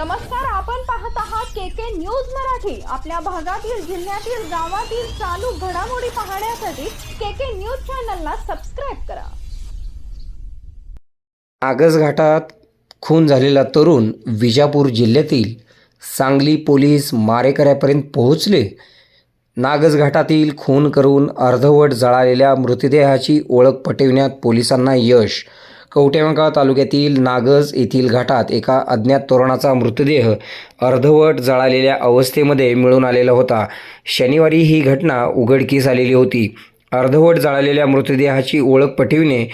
नमस्कार आपण पाहत आहात के के न्यूज मराठी. आपल्या भागातील जिल्ह्यातील गावातील चालू घडामोडी पाहण्यासाठी के के न्यूज चॅनलला सबस्क्राईब करा. आगस घाटात खून झालेला तरुण विजापूर जिल्ह्यातील सांगली पोलीस मारेकऱ्यापर्यंत पोहोचले. नागज घाटातील खून करून अर्धवट जळालेल्या मृतदेहाची ओळख पटविण्यात पोलिसांना यश. कवटेमंका तालुक्यातील नागज येथील घाटात एका अज्ञात तरुणाचा मृतदेह अर्धवट जळालेल्या अवस्थेमध्ये मिळून आलेला होता. शनिवारी ही घटना उघडकीस आलेली होती. अर्धवट जळालेल्या मृतदेहाची ओळख पटविणे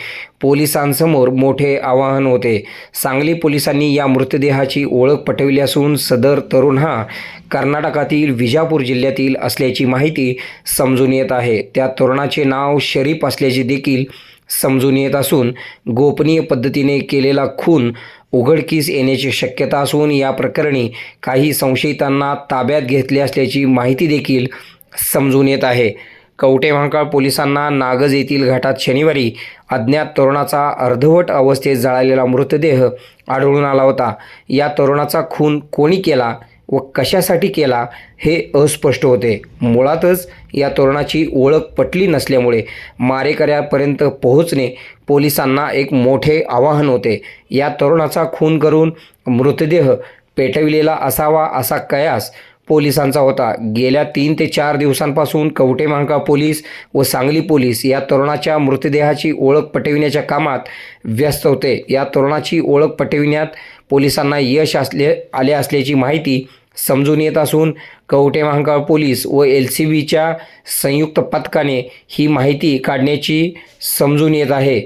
पोलिसांसमोर मोठे आवाहन होते. सांगली पोलिसांनी या मृतदेहाची ओळख पटविली असून सदर तरुण हा कर्नाटकातील विजापूर जिल्ह्यातील असल्याची माहिती समजून येत आहे. त्या तरुणाचे नाव शरीफ असल्याचे देखील समजून येत असून गोपनीय पद्धतीने केलेला खून उघडकीस येण्याची शक्यता असून या प्रकरणी काही संशयितांना ताब्यात घेतले असल्याची माहिती देखील समजून येत आहे. कवटे महाकाळ पोलिसांना नागज येथील घाटात शनिवारी अज्ञात तरुणाचा अर्धवट अवस्थेत जळालेला मृतदेह आढळून आला होता. या तरुणाचा खून कोणी केला? व कशासाठी केला हे अस्पष्ट होते. मुळातच या तरुणाची ओळख पटली नसल्यामुळे मारेकऱ्यापर्यंत पोहोचणे पोलिसांना एक मोठे आवाहन होते. या तरुणाचा खून करून मृतदेह पेटविलेला असावा असा कयास पोलिसांचा होता. गेल्या तीन ते चार दिवसांपासून कवटेमांका पोलीस व सांगली पोलीस या तरुणाच्या मृतदेहाची ओळख पटविण्याच्या कामात व्यस्त होते. या तरुणाची ओळख पटविण्यात पोलिसांना यश असले आले असल्याची माहिती समजून येत असून कवटे महांकाळ पोलीस व एल सी बीच्या संयुक्त पथकाने ही माहिती काढण्याची समजून येत आहे.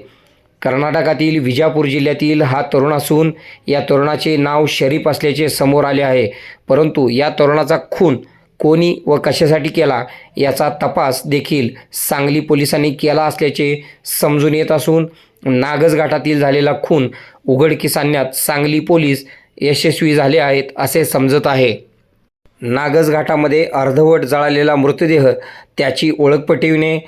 कर्नाटकातील विजापूर जिल्ह्यातील हा तरुण असून या तरुणाचे नाव शरीफ असल्याचे समोर आले आहे. परंतु या तरुणाचा खून कोणी व कशासाठी केला याचा तपास देखील सांगली पोलिसांनी केला असल्याचे समजून येत असून नागज घाटातील झालेला खून उघडकीस आणण्यात सांगली पोलीस यशस्वी झाले आहेत असे समजत आहे. नागज घाटामध्ये अर्धवट जळालेला मृतदेह त्याची ओळख पटविणे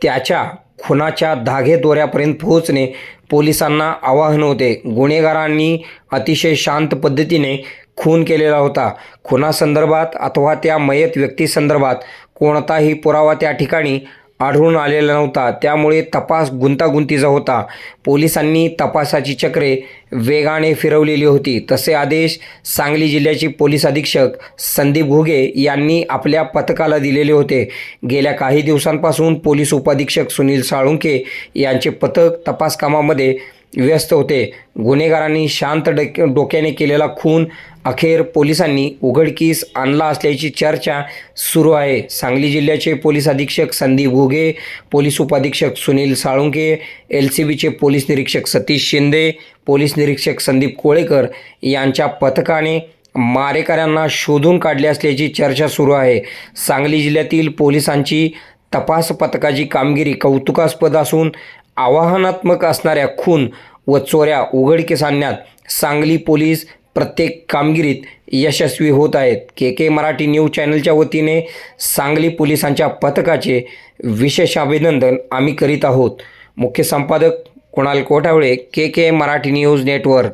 त्याच्या खुनाच्या धागे दोऱ्यापर्यंत पोहोचणे पोलिसांना आवाहन होते. गुन्हेगारांनी अतिशय शांत पद्धतीने खून केलेला होता. खुनासंदर्भात अथवा त्या मयत व्यक्तीसंदर्भात कोणताही पुरावा त्या ठिकाणी आढळून आलेला नव्हता. त्यामुळे तपास गुंतागुंतीचा होता. पोलिसांनी तपासाची चक्रे वेगाने फिरवलेली होती. तसे आदेश सांगली जिल्ह्याचे पोलीस अधीक्षक संदीप घुगे यांनी आपल्या पथकाला दिलेले होते. गेल्या काही दिवसांपासून पोलीस उपाधीक्षक सुनील साळुंके यांचे पथक तपास कामामध्ये व्यस्त होते. गुन्हेगारांनी शांत डक डोक्याने केलेला खून अखेर पोलिसांनी उघडकीस आणला असल्याची चर्चा सुरू आहे. सांगली जिल्ह्याचे पोलीस अधीक्षक संदीप घुगे पोलीस उपाधीक्षक सुनील साळुंके एल सी बीचे पोलीस निरीक्षक सतीश शिंदे पोलीस निरीक्षक संदीप कोळेकर यांच्या पथकाने मारेकऱ्यांना शोधून काढले असल्याची चर्चा सुरू आहे. सांगली जिल्ह्यातील पोलिसांची तपास पथकाची कामगिरी कौतुकास्पद असून आव्हानात्मक असणाऱ्या खून व चोऱ्या उघडकीस आणण्यात सांगली पोलीस प्रत्येक कामगिरीत यशस्वी होत आहेत. के के मराठी न्यूज चॅनलच्या वतीने सांगली पोलिसांच्या पथकाचे विशेष अभिनंदन आम्ही करीत आहोत. मुख्य संपादक Kunal Kothawale K K Marathi news network.